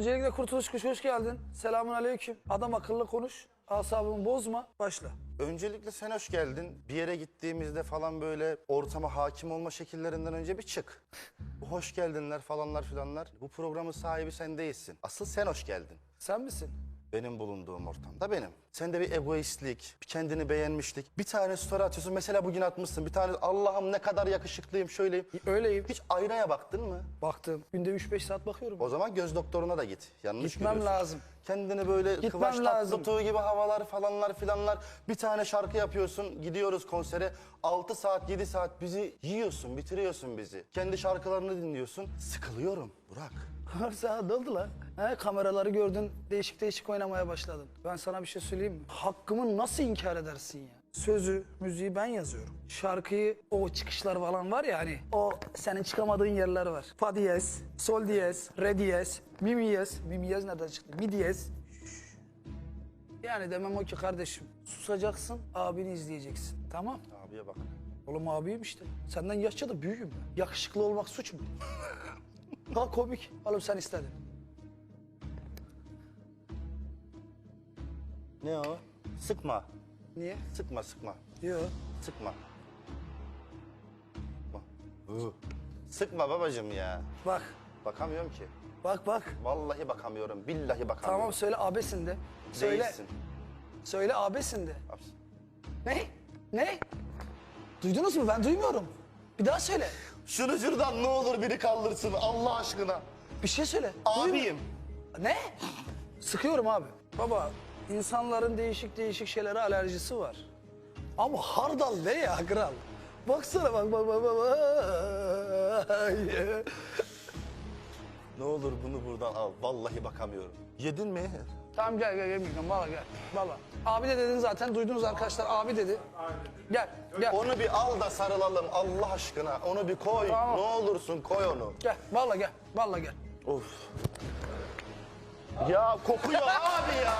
Öncelikle Kurtuluş Kuş hoş geldin. Selamun aleyküm. Adam akıllı konuş. Asabımı bozma. Başla. Öncelikle sen hoş geldin. Bir yere gittiğimizde falan böyle ortama hakim olma şekillerinden önce bir çık. Hoş geldinler falanlar filanlar. Bu programın sahibi sen değilsin. Asıl sen hoş geldin. Sen misin? Benim bulunduğum ortamda benim. Sende bir egoistlik, bir kendini beğenmişlik. Bir tane story atıyorsun. Mesela bugün atmışsın. Bir tane Allah'ım ne kadar yakışıklıyım şöyleyim. Öyleyim. Hiç aynaya baktın mı? Baktım. Günde 3-5 saat bakıyorum. O zaman göz doktoruna da git. Yanlış Gitmem görüyorsun. lazım. Kendini böyle Gitmem Kıvanç lazım. Tatlıtuğ gibi havalar falanlar filanlar. Bir tane şarkı yapıyorsun, gidiyoruz konsere. 6 saat, 7 saat bizi yiyorsun, bitiriyorsun bizi. Kendi şarkılarını dinliyorsun. Sıkılıyorum Burak. Sana ne oldu lan? He, kameraları gördün, değişik değişik oynamaya başladın. Ben sana bir şey söyleyeyim mi? Hakkımı nasıl inkar edersin ya? Sözü, müziği ben yazıyorum. Şarkıyı, o çıkışlar falan var ya hani, o senin çıkamadığın yerler var. Fa diyez, sol diyez, re diyez, mi diyez. Mi diyez nereden çıktı? Mi diyez. Yani demem o ki kardeşim, susacaksın, abini izleyeceksin. Tamam? Abiye bak. Oğlum abiyim işte. Senden yaşça da büyüğüm ben. Yakışıklı olmak suç mu? ha komik. Oğlum sen istedin. Ne o? Sıkma. Niye? Sıkma, sıkma. Yok. Sıkma. Hı. Sıkma babacığım ya. Bak. Bakamıyorum ki. Bak bak. Vallahi bakamıyorum. Billahi bakamıyorum. Tamam söyle abesin de. Söyle. Değilsin. Söyle abesin de. Abs- Ne? Ne? Duydunuz mu? Ben duymuyorum. Bir daha söyle. Şunu şuradan ne olur biri kaldırsın Allah aşkına. Bir şey söyle. Abiyim. Ne? Sıkıyorum abi. Baba, insanların değişik değişik şeylere alerjisi var. Ama hardal ne ya kral? Baksana bak bak bak bak. bak. Ne olur bunu buradan al. Vallahi bakamıyorum. Yedin mi? Tamam gel gel gel Bilgem, valla gel. Valla. Abi de dedin zaten duydunuz arkadaşlar abi dedi. Gel gel. Onu bir al da sarılalım Allah aşkına. Onu bir koy. Tamam. Ne olursun koy onu. Gel valla gel. Valla gel. Of. Ya kokuyor abi ya.